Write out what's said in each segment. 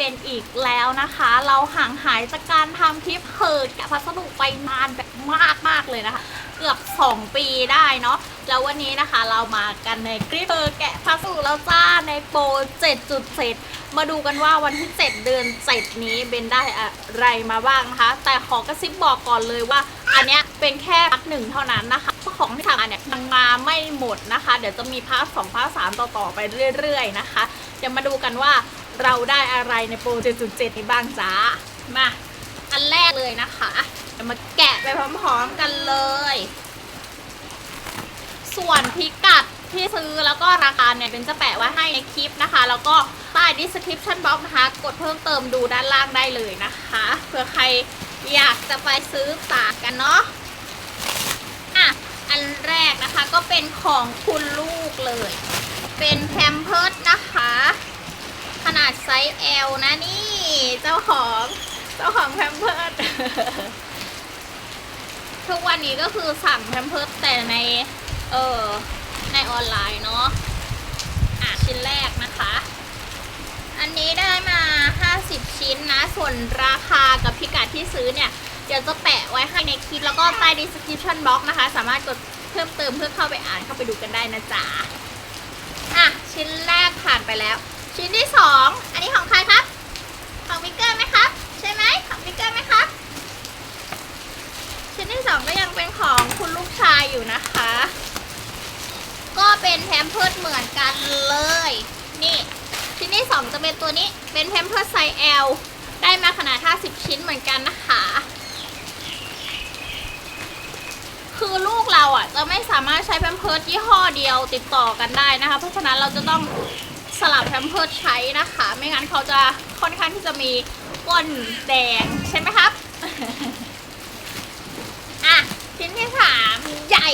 เป็นอีกแล้วนะคะ เราห่างหายจากการทำคลิปเพิร์แกะพัสดุไปนานแบบมากมากๆเลยนะคะ เกือบ 2 ปีได้เนาะแล้ววันนี้นะคะเรามากันในคลิปเพิร์แกะพัสดุแล้วจ้าในโปร 7.7 มาดูกันว่าวันที่ 7 เดือน 7 นี้เบนได้อะไรมาบ้างนะคะ แต่ขอกระซิบบอกก่อนเลยว่าอันเนี้ยเป็นแค่พาร์ทหนึ่งเท่านั้นนะคะเพราะของที่ทำอันเนี้ยยังมาไม่หมดนะคะ เดี๋ยวจะมีพาร์ทสองพาร์ทสามต่อๆไปเรื่อย ๆ นะคะเดี๋ยวมาดูกันว่า เราได้อะไรในโปร 7.7 นี้บ้างจ้ามา อันแรกเลยนะคะเดี๋ยวมาแกะไปพร้อมๆกันเลย ส่วนพิกัดที่ซื้อแล้วก็ราคาเนี่ยเป็นจะแปะไว้ให้ในคลิปนะคะ แล้วก็ใต้ description box นะคะ กดเพิ่มเติมดูด้านล่างได้เลยนะคะเผื่อใครอยากจะไปซื้อฝากกันเนาะอะอันแรกนะคะก็เป็นของคุณลูกเลย เป็นแพมเพิร์ดนะคะ นาดไซส์ L นะนี่ เจ้าของเจ้าของแพมเพิร์ดทุกวันนี้ก็คือสั่งแพมเพิร์ดแต่ใน เออในออนไลน์เนาะอะชิ้นแรกนะคะ อันนี้ได้มา 50 ชิ้นนะ ส่วนราคากับพิกัดที่ซื้อเนี่ย เดี๋ยวจะแปะไว้ให้ในคลิป แล้วก็ใต้ description box นะคะ สามารถกดเพิ่มเติมเพื่อเข้าไปอ่านเข้าไปดูกันได้นะจ๊ะอะ ชิ้นแรกผ่านไปแล้ว ชิ้นที่สองอันนี้ของใครครับ ของวิกเกอร์ไหมครับ ใช่ไหมของวิกเกอร์ไหมครับ ชิ้นที่สองก็ยังเป็นของคุณลูกชายอยู่นะคะ ก็เป็นแพมเพิร์ดเหมือนกันเลย นี่ ชิ้นที่สองจะเป็นตัวนี้ เป็นแพมเพิร์ดไซส์ L ได้มาขนาด 50 ชิ้นเหมือนกันนะคะ คือลูกเราอะจะไม่สามารถใช้แพมเพิร์ดยี่ห้อเดียวติดต่อกันได้นะคะ เพราะฉะนั้นเราจะต้อง สลับแพมเพิร์ดใช้นะคะ ไม่งั้นเขาจะค่อนข้างที่จะมีก้นแดงใช่ไหมครับ อะชิ้นที่สามใหญ่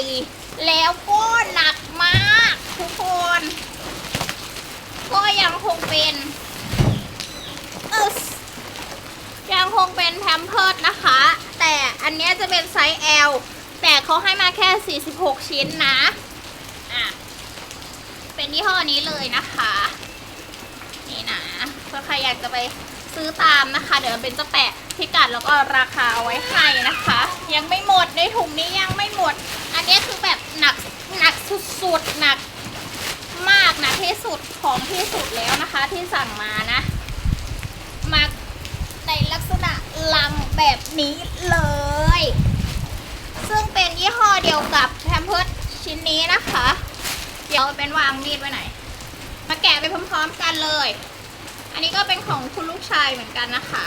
แล้วก็หนักมากทุกคน ก็ยังคงเป็นอึสยังคงเป็นแพมเพิร์ดนะคะ แต่อันนี้จะเป็นไซส์ L แต่เขาให้มาแค่ 46 ชิ้นนะ อะ เป็นยี่ห้อนี้เลยนะคะ นี่นะเพื่อใครอยากจะไปซื้อตามนะคะ เดี๋ยวเป็นจะแปะพิกัดแล้วก็ราคาเอาไว้ให้นะคะ ยังไม่หมดในถุงนี้ยังไม่หมด อันนี้คือแบบหนักหนักสุดๆหนักมากหนักที่สุดของที่สุดแล้วนะคะ ที่สั่งมานะมาในลักษณะลังแบบนี้เลย ซึ่งเป็นยี่ห้อเดียวกับแพมเพิร์ดชิ้นนี้นะคะ เดี๋ยวเป็นวางมีดไว้ไหน มาแกะไปพร้อมๆกันเลย อันนี้ก็เป็นของคุณลูกชายเหมือนกันนะคะ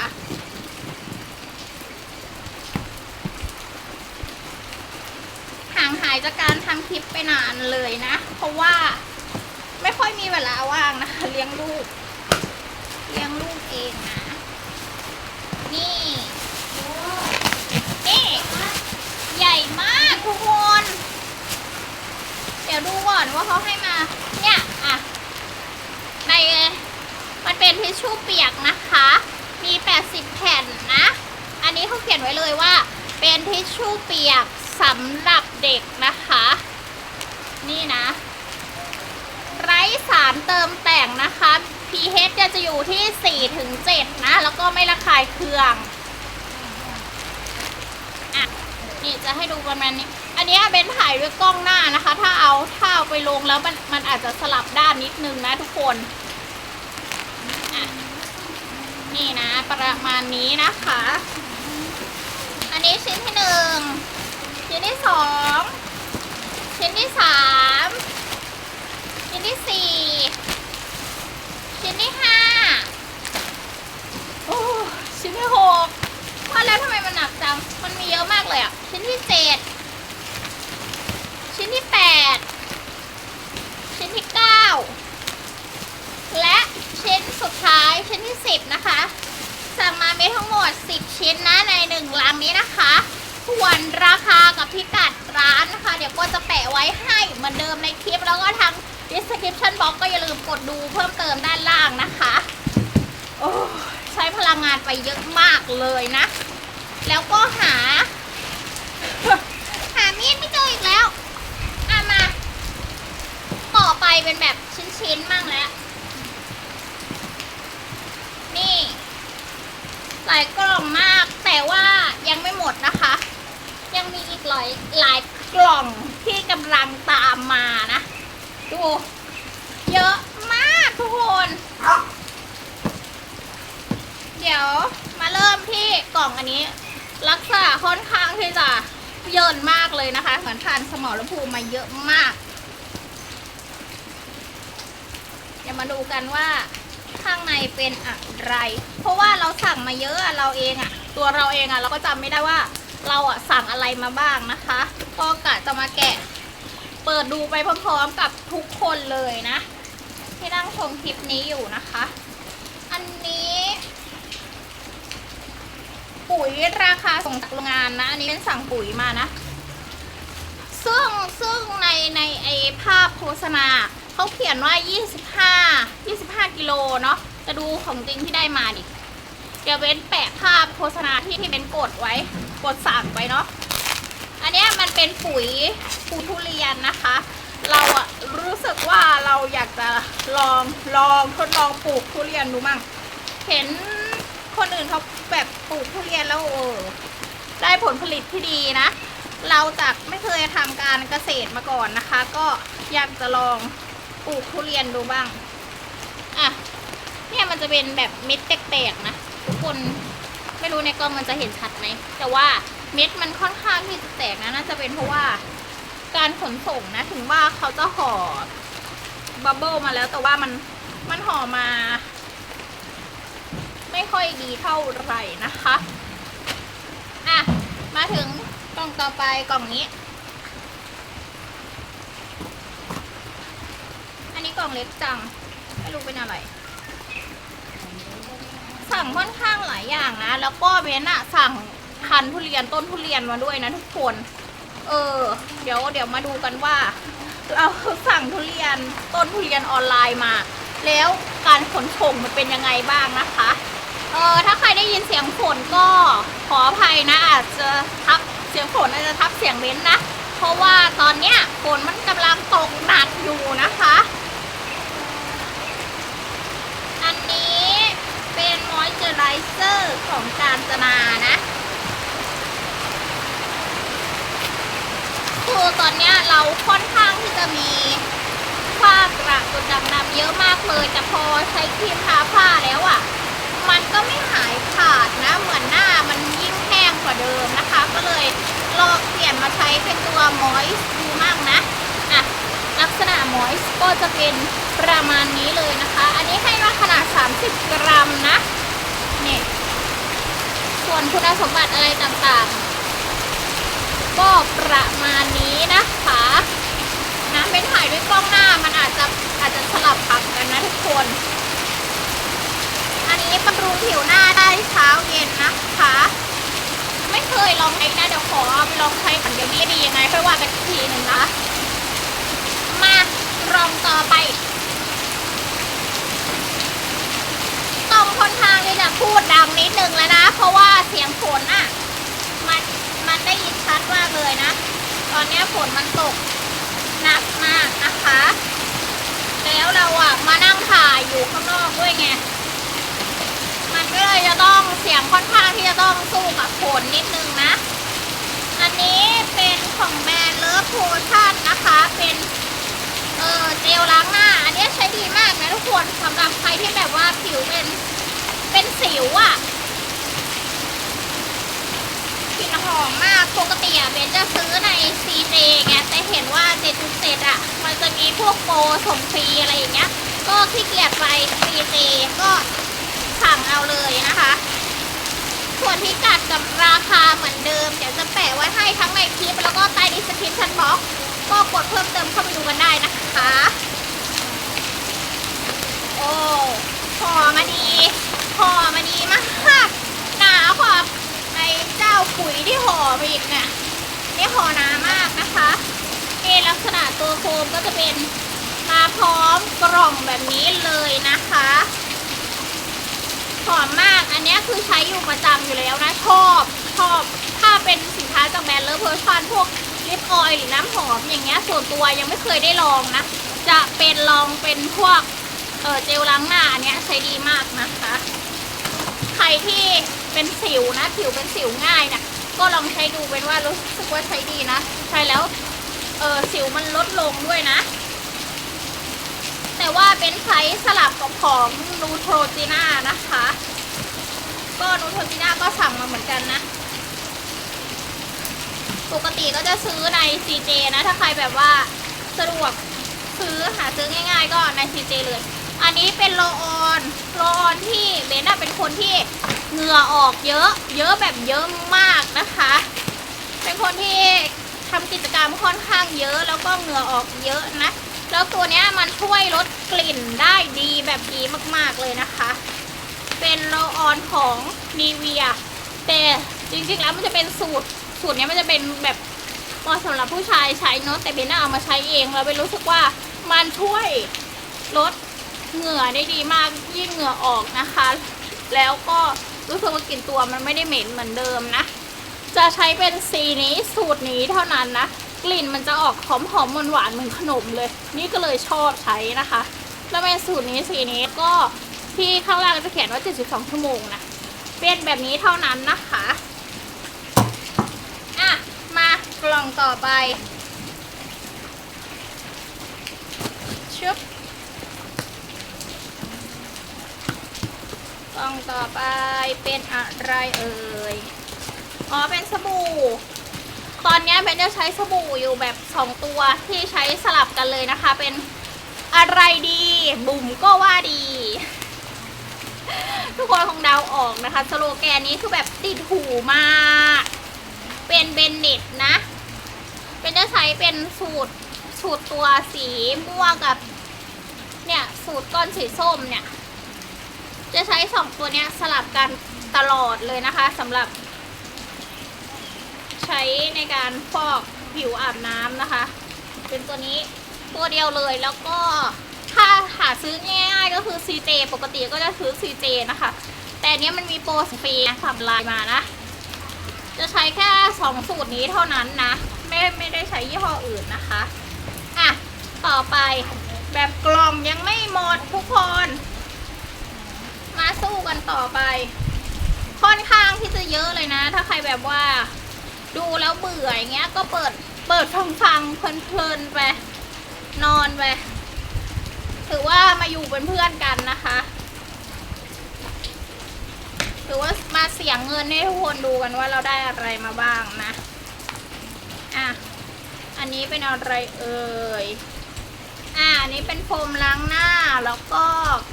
ห่างหายจากการทำคลิปไปนานเลยนะ เพราะว่าไม่ค่อยมีเวลาว่างนะคะ เลี้ยงลูก เลี้ยงลูกเองนะ นี่ นี่ ใหญ่มากทุกคน เดี๋ยวดูก่อนว่าเขาให้มา เนี่ย อะ ใน มันเป็นทิชชู่เปียกนะคะ มี 80 แผ่นนะ อันนี้เขาเขียนไว้เลยว่า เป็นทิชชู่เปียกสำหรับเด็กนะคะ นี่นะ ไร้สารเติมแต่งนะคะ pH จะจะอยู่ที่4ถึง7นะ แล้วก็ไม่ระคายเคือง อะ นี่จะให้ดูประมาณนี้ อันนี้เบนถ่ายด้วยกล้องหน้านะคะ ถ้าเอาถ้าเอาไปลงแล้วมันมันอาจจะสลับด้านนิดนึงนะทุกคนนี่นะประมาณนี้นะคะ อันนี้ชิ้นที่หนึ่งชิ้นที่สองชิ้นที่สาม ชิ้นที่สี่ ชิ้นที่ห้าโอ้ชิ้นที่หกว่าแล้วทำไมมันหนักจัง มันมีเยอะมากเลยอะ ชิ้นที่เจ็ด ชิ้นที่แปด ชิ้นที่เก้า และชิ้นสุดท้ายชิ้นที่ 10 นะคะ สั่งมามีทั้งหมด 10 ชิ้นนะในหนึ่งลังนี้นะคะส่วนราคากับพิกัดร้านนะคะ เดี๋ยวก็จะแปะไว้ให้เหมือนเดิมในคลิป แล้วก็ทาง description box ก็อย่าลืมกดดูเพิ่มเติมด้านล่างนะคะ โอ้ใช้พลั งงานไปเยอะมากเลยนะ แล้วก็หา หามีดไม่เจออีกแล้วอะมา ต่อไปเป็นแบบชิ้นๆมั่งแล้ว นี่ หลายกล่องมาก แต่ว่ายังไม่หมดนะคะ ยังมีอีกหลายหลายกล่องที่กำลังตามมานะ ดู เยอะมากทุกคน เดี๋ยวมาเริ่มที่กล่องอันนี้ลักษณะค่อนข้างที่จะเยินมากเลยนะคะ เหมือนทานสมอลภูมิมาเยอะมาก เดี๋ยวมาดูกันว่าข้างในเป็นอะไร เพราะว่าเราสั่งมาเยอะเราเองอะตัวเราเองอะเราก็จำไม่ได้ว่าเราอะสั่งอะไรมาบ้างนะคะ ก็กะจะมาแกะ เปิดดูไปพร้อมๆกับทุกคนเลยนะ ที่นั่งชมคลิปนี้อยู่นะคะ อันนี้ ปุ๋ยราคาส่งจากโรงงานนะ อันนี้เป็นสั่งปุ๋ยมานะ ซึ่งซึ่งในในไอภาพโฆษณาเขาเขียนว่า 25 25 กิโลเนาะจะดูของจริงที่ได้มาดิ เดี๋ยวเว้นแปะภาพโฆษณาที่ที่เป็นกดไว้ กดสั่งไว้เนาะ อันนี้มันเป็นปุ๋ยปูทุเรียนนะคะ เราอะรู้สึกว่าเราอยากจะลองลองทดลองปลูกทุเรียนดูมั่ง เห็น คนอื่นเขาแบบปลูกทุเรียนแล้วเออได้ผลผลิตที่ดีนะ เราจากไม่เคยทำการเกษตรมาก่อนนะคะ ก็อยากจะลองปลูกทุเรียนดูบ้างอะเนี่ยมันจะเป็นแบบเม็ดแตกๆนะทุกคนไม่รู้ในกล้องมันจะเห็นชัดไหมแต่ว่าเม็ดมันค่อนข้างที่จะแตกนะน่าจะเป็นเพราะว่าการขนส่งนะ ถึงว่าเขาจะห่อบับเบิลมาแล้วแต่ว่ามันมันห่อมา ไม่ค่อยดีเท่าไหร่นะคะอะมาถึงกล่องต่อไปกล่องนี้ อันนี้กล่องเล็กจัง ไม่รู้เป็นอะไร สั่งค่อนข้างหลายอย่างนะ แล้วก็เบนอะสั่งพันทุเรียนต้นทุเรียนมาด้วยนะทุกคน เออ เดี๋ยวเดี๋ยวมาดูกันว่า เราสั่งทุเรียนต้นทุเรียนออนไลน์มา แล้วการขนส่งมันเป็นยังไงบ้างนะคะ เออถ้าใครได้ยินเสียงฝนก็ขออภัยนะอาจจะทับเสียงฝนอาจจะทับเสียงเบนนะ เพราะว่าตอนเนี้ยฝนมันกำลังตกหนักอยู่นะคะ อันนี้เป็นมอยเจอไรเซอร์ของการจนานะคือตอนเนี้ยเราค่อนข้างที่จะมีฝ้ากระจุดดำๆเยอะมากเลยแต่พอใช้ครีมทา ใช้เป็นตัวมอยส์ดูมากนะอะลักษณะมอยส์ก็จะเป็นประมาณนี้เลยนะคะ อันนี้ให้มาขนาด 30 กรัมนะนี่ส่วนคุณสมบัติอะไรต่างๆ ก็ประมาณนี้นะคะนะเป็นถ่ายด้วยกล้องหน้ามันอาจจะอาจจะสลับผักกันนะทุกคน อันนี้บำรุงผิวหน้าได้เช้าเย็นนะคะ ไม่เคยลองใช้นะเดี๋ยวขอเอาไปลองใช้ก่อนเดี๋ยวนี้ดียังไงค่อยว่ากันอีกทีหนึ่งนะ มาลองต่อไปต้องค่อนข้างที่จะพูดดังนิดนึงแล้วนะ เพราะว่าเสียงฝนอะ มันมันได้ยินชัดมากเลยนะ ตอนนี้ฝนมันตกหนักมากนะคะ แล้วเราอะมานั่งถ่ายอยู่ข้างนอกด้วยไง ก็เลยจะต้องเสียงค่อนข้างที่จะต้องสู้กับฝนนิดนึงนะ อันนี้เป็นของแบรนด์เลิฟโพชั่นนะคะ เป็นเออเจลล้างหน้า อันนี้ใช้ดีมากนะทุกคนสำหรับใครที่แบบว่าผิวเป็นเป็นสิวอะ่ะกลิ่นหอมมาก ปกติอะเบนจะซื้อใน CJ ไงแต่เห็นว่า7.7อะมันจะมีพวกโปรส่งฟรีอะไรอย่างเงี้ย ก็ขี้เกียจไป CJ ก็ สั่งเอาเลยนะคะ ส่วนพิกัดกับราคาเหมือนเดิม เดี๋ยวจะแปะไว้ให้ทั้งในคลิปแล้วก็ใต้ดีสคริปชั่นบ็อกก็กดเพิ่มเติมเข้าไปดูกันได้นะคะ โอ้ห่อมาดีห่อมาดีมากหนากว่าในเจ้าปุ๋ยที่ห่อมาอีกเนี่ยนี่ห่อหนามากนะคะนี่ลักษณะตัวโฟมก็จะเป็นมาพร้อมกล่องแบบนี้เลยนะคะ หอมมาก อันนี้คือใช้อยู่ประจำอยู่แล้วนะ ชอบชอบ ถ้าเป็นสินค้าจากแบรนด์เลอเพอร์ชันพวกลิปออยล์หรือน้ำหอมอย่างเงี้ยส่วนตัวยังไม่เคยได้ลองนะ จะเป็นลองเป็นพวกเออเจลล้างหน้าอันเนี้ยใช้ดีมากนะคะ ใครที่เป็นสิวนะ ผิวเป็นสิวง่ายนะก็ลองใช้ดูเป็นว่ารู้สึกว่าใช้ดีนะ ใช้แล้วเออสิวมันลดลงด้วยนะ ว่าเป็นใช้สลับกับของนูโทรจีน่านะคะ ก็นูโทรจีน่าก็สั่งมาเหมือนกันนะ ปกติก็จะซื้อใน CJ นะ ถ้าใครแบบว่าสะดวกซื้อหาซื้อง่าย ๆ ก็ใน CJ เลย อันนี้เป็นโลออนโลออนที่เบนน่ะเป็นคนที่เหงื่อออกเยอะ เยอะแบบเยอะมากนะคะ เป็นคนที่ทำกิจกรรมค่อนข้างเยอะแล้วก็เหงื่อออกเยอะนะ แล้วตัวนี้มันช่วยลดกลิ่นได้ดีแบบดีมากๆเลยนะคะ เป็นโลออนของนีเวียแต่จริงๆแล้วมันจะเป็นสูตร สูตรนี้มันจะเป็นแบบเหมาะสำหรับผู้ชายใช้เนอะแต่เบนน่าเอามาใช้เองเราไปรู้สึกว่ามันช่วยลดเหงื่อได้ดีมากยิ่งเหงื่อออกนะคะ แล้วก็รู้สึกว่ากลิ่นตัวมันไม่ได้เหม็นเหมือนเดิมนะ จะใช้เป็นสีนี้สูตรนี้เท่านั้นนะ กลิ่นมันจะออกหอมหอมหวานเหมือนขนมเลย นี่ก็เลยชอบใช้นะคะ แล้วเป็นสูตรนี้สีนี้ก็ที่ข้างล่างจะเขียนว่า 72 ชั่วโมงนะเป็นแบบนี้เท่านั้นนะคะอะมากล่องต่อไปชุบกล่องต่อไปเป็นอะไรเอ่ยอ๋อเป็นสบู่ ตอนนี้เบนจะใช้สบู่อยู่แบบสองตัวที่ใช้สลับกันเลยนะคะ เป็นอะไรดี บุ๋มก็ว่าดี ทุกคนคงเดาออกนะคะ สโลแกนนี้คือแบบติดหูมาก เป็นเบนเน็ตนะเป็นจะใช้เป็นสูตรสูตรตัวสีม่วงกับ เนี่ยสูตรก้อนสีส้มเนี่ย จะใช้สองตัวเนี้ยสลับกันตลอดเลยนะคะสำหรับ ใช้ในการฟอกผิวอาบน้ำนะคะ เป็นตัวนี้ตัวเดียวเลยแล้วก็ถ้าหาซื้อง่ายๆก็คือ CJ ปกติก็จะซื้อ CJ นะคะ แต่เนี้ยมันมีโปรฟรีนะสับลายมานะ จะใช้แค่สองสูตรนี้เท่านั้นนะ ไม่ไม่ได้ใช้ยี่ห้ออื่นนะคะ อะ ต่อไปแบบกล่องยังไม่หมดทุกคน มาสู้กันต่อไป ค่อนข้างที่จะเยอะเลยนะ ถ้าใครแบบว่า ดูแล้วเบื่ออย่างเงี้ย ก็เปิดเปิดฟังฟังๆเพลินๆไปนอนไปถือว่ามาอยู่เป็นเพื่อนกันนะคะถือว่ามาเสียงเงินให้ทุกคนดูกันว่าเราได้อะไรมาบ้างนะอะอันนี้เป็นอะไรเอ่ยอะอันนี้เป็นโฟมล้างหน้าแล้วก็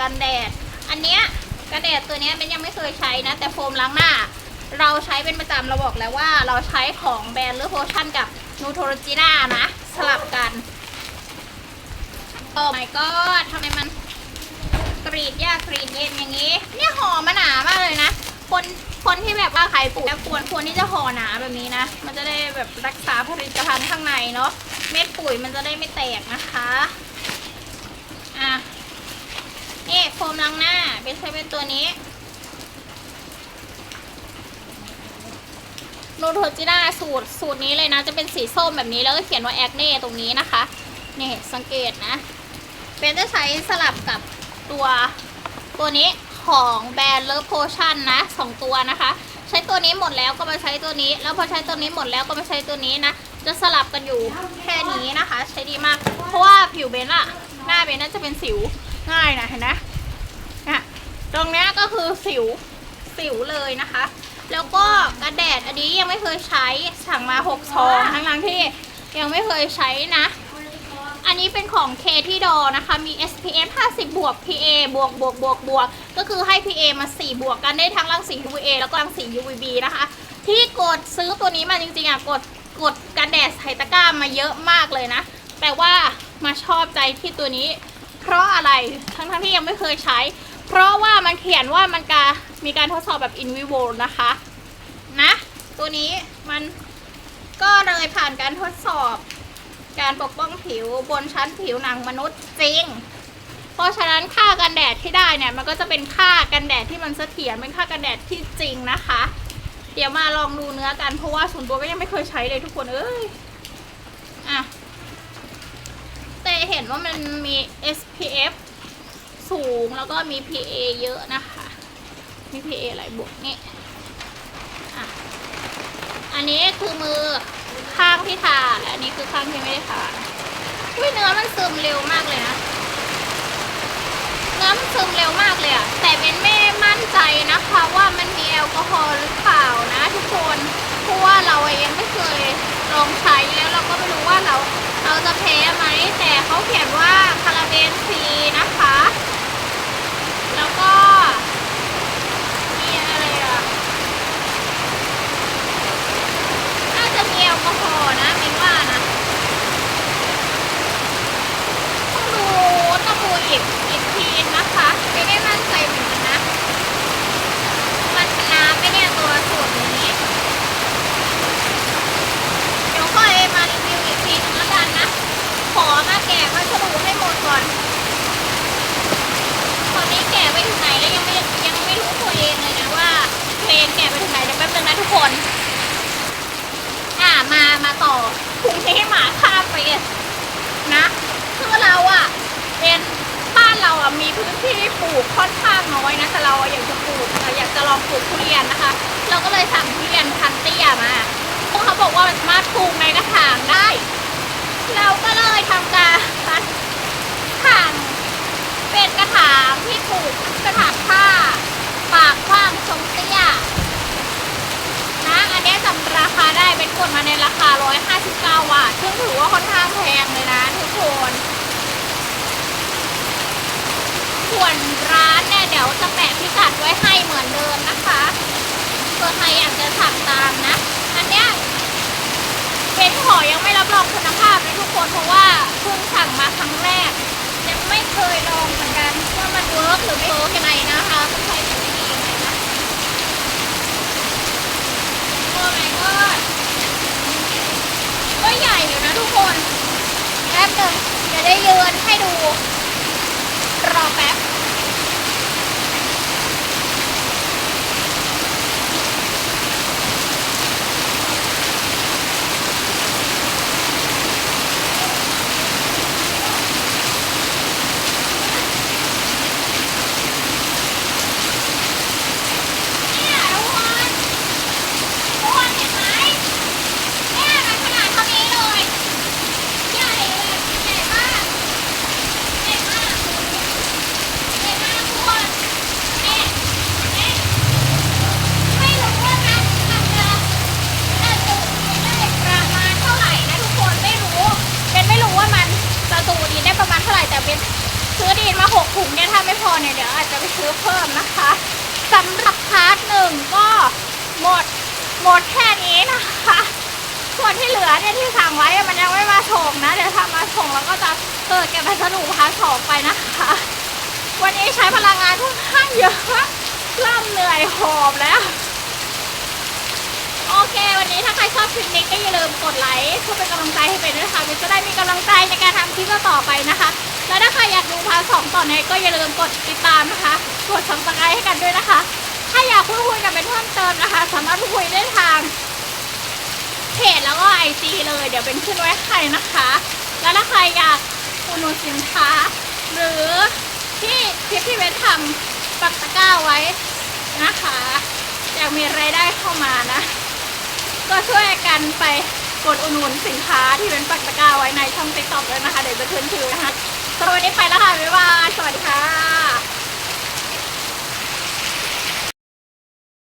กันแดด อันเนี้ยกันแดดตัวเนี้ยเป็นยังไม่เคยใช้นะ แต่โฟมล้างหน้า เราใช้เป็นประจำเราบอกแล้วว่าเราใช้ของแบรนด์หรือโพชั่นกับนูโทรจีน่านะ สลับกันโอ้ my god ทำไมมันกรีดยากกรีดเย็นอย่างนี้ เนี่ยห่อมาหนามากเลยนะ คนคนที่แบบว่าขายปุ๋ยควรควรที่จะห่อหนาแบบนี้นะ มันจะได้แบบรักษาผลิตภัณฑ์ข้างในเนาะเม็ดปุ๋ยมันจะได้ไม่แตกนะคะอะนี่โฟมล้างหน้าเป็นใช้เป็นตัวนี้ นูโทจิน่าสูตรสูตรนี้เลยนะ จะเป็นสีส้มแบบนี้แล้วก็เขียนว่าแอคเน่ตรงนี้นะคะนี่สังเกตนะเป็นจะใช้สลับกับตัวตัวนี้ของแบรนด์เลิฟโพชั่นนะสองตัวนะคะ ใช้ตัวนี้หมดแล้วก็มาใช้ตัวนี้ แล้วพอใช้ตัวนี้หมดแล้วก็มาใช้ตัวนี้นะ จะสลับกันอยู่แค่นี้นะคะ ใช้ดีมาก เพราะว่าผิวเบนอะหน้าเบนน่าจะเป็นสิวง่ายนะเห็นนะเนี่ยตรงนี้ก็คือสิวสิวเลยนะคะ แล้วก็กระแดดอันนี้ยังไม่เคยใช้สั่งมาหกซองทั้งๆที่ยังไม่เคยใช้นะ อันนี้เป็นของเคที่ดอนะคะ มี SPF 50 บวก PA บวกบวกบวกบวก ก็คือให้ PA มา 4 บวกกันได้ทั้งรังสี UVA แล้วก็รังสี UVB นะคะ ที่กดซื้อตัวนี้มาจริงๆอะกดกดกันแดดไฮตะกร้ามาเยอะมากเลยนะ แต่ว่ามาชอบใจที่ตัวนี้ เพราะอะไรทั้งๆที่ยังไม่เคยใช้ เพราะว่ามันเขียนว่ามันกา มีการทดสอบแบบ in vivo นะคะ นะ ตัวนี้มันก็เลยผ่านการทดสอบ การปกป้องผิวบนชั้นผิวหนังมนุษย์จริง เพราะฉะนั้นค่ากันแดดที่ได้เนี่ย มันก็จะเป็นค่ากันแดดที่มันเสถียรเป็นค่ากันแดดที่จริงนะคะ เดี๋ยวมาลองดูเนื้อกันเพราะว่าส่วนตัวก็ยังไม่เคยใช้เลยทุกคนเอ้ยอะแต่เห็นว่ามันมี SPF สูงแล้วก็มี PA เยอะนะคะ มีพีเอหลบวกนี่อะอันนี้คือมือข้างที่ทาและอันนี้คือข้างที่ไม่ได้ทาอุ้ยเนื้อมันซึมเร็วมากเลยนะ เนื้อมันซึมเร็วมากเลยอะแต่เป็นไม่มั่นใจนะคะว่ามันมีแอลกอฮอล์หรือเปล่านะทุกคนเพราะว่าเรายังไม่เคยลองใช้แล้วเราก็ไม่รู้ว่าเราเราจะแพ้ไหมแต่เขาเขียนว่าคาราเบนฟรีนะคะ แล้วก็ มีอะไรอะน่าจะมีแอลกอฮอล์นะมินว่านะ ต้องดูต้องดูอีกอีกทีนะคะไม่ได้มั่นใจเหมือนกันนะ มันน้ำไม่เนี่ยตัวสูตรนี้ เดี๋ยวค่อยมารีวิวอีกทีนึงแล้วกันนะ ขอมาแกะพัสดุให้หมดก่อน ตอนนี้แกะไปถึงไหนแล้วยังไม่ยังไม่รู้ตัวเองเลยนะว่าตัวเองแกะไปถึงไหนเดี๋ยวแป๊บนึงนะทุกคน อ่า มาต่อพรุ่งนี้หมาข้ามไปนะคือเราอะเป็นบ้านเราอะมีพื้นที่ปลูกค่อนข้างน้อยนะแต่เราอยากจะปลูกเราอยากจะลองปลูกทุเรียนนะคะ เราก็เลยสั่งทุเรียนพันเตี้ยมาพวกเขาบอกว่ามันสามารถปลูกในกระถางได้ เราก็เลยทำการถังเป็นกระถางที่ปลูกกระถางผ้า ปากกว้างทรงเตี้ย อันนี้จำราคาได้เป็นกดมาในราคา 159 บาท ซึ่งถือว่าค่อนข้างแพงเลยนะทุกคนส่วนร้านเนี่ยเดี๋ยวจะแปะพิกัดไว้ให้เหมือนเดิมนะคะเผื่อใครอยากจะสั่งตามนะ อันเนี้ยเป็นขอยังไม่รับรองคุณภาพนะทุกคนเพราะว่าเพิ่งสั่งมาครั้งแรก ยังไม่เคยลองเหมือนกันว่ามันเวิร์กหรือไม่เวิร์กยังไงนะคะใช้ดีไม่ดียังไงนะ โอ้ my god ก็ใหญ่อยู่นะทุกคน แป๊บหนึ่งจะได้ยืนให้ดู รอแป๊บ เนี่ยทุกคนทุกคนเห็นไหมเนี่ยมันขนาดเท่านี้เลย ใหญ่แบบใหญ่มากใหญ่มากใหญ่มากทุกคนเนี่ยเนี่ยไม่รู้ว่ามันมันจะจะสูงได้ประมาณเท่าไหร่นะทุกคนไม่รู้เป็นไม่รู้ว่ามันจะสูงดีได้ประมาณเท่าไหร่แต่เป็นซื้อดีนมา หกถุงเนี่ยถ้าไม่พอเนี่ยเดี๋ยวอาจจะไปซื้อเพิ่มนะคะสำหรับพาร์ทหนึ่งก็หมดหมดแค่นี้นะคะ ส่วนที่เหลือเนี่ยที่สั่งไว้มันยังไม่มาส่งนะ เดี๋ยวถ้ามาส่งแล้วก็จะเกิดแก่พัสดุพาร์ทสองไปนะคะ วันนี้ใช้พลังงานค่อนข้างเยอะล่ำเหนื่อยหอบแล้ว โอเค วันนี้ถ้าใครชอบคลิปนี้ก็อย่าลืมกดไลค์เพื่อเป็นกำลังใจให้เป็นด้วยนะคะวิจะได้มีกำลังใจในการทำคลิปต่อไปนะคะ แล้วถ้าใครอยากดู สองต่อในก็อย่าลืมกดติดตามนะคะ กดซับสไครต์ให้กันด้วยนะคะ ถ้าอยากพูดคุยกันเป็นเพิ่มเติมนะคะ สามารถพูดคุยได้ทางเพจแล้วก็ไอจีเลย เดี๋ยวเป็นขึ้นไว้ให้นะคะ แล้วถ้าใครอยากอุดหนุนสินค้า หรือที่คลิปที่เวนทำปักตะกร้าไว้นะคะอยากมีรายได้เข้ามานะ ก็ช่วยกันไปกดอุดหนุนสินค้าที่เป็นปักตะกร้าไว้ในช่องติ๊กต็อกเลยนะคะ เดี๋ยวจะขึ้นชื่อนะคะ สำหรับวันนี้ไปแล้วค่ะ บ๊ายบาย สวัสดีค่ะ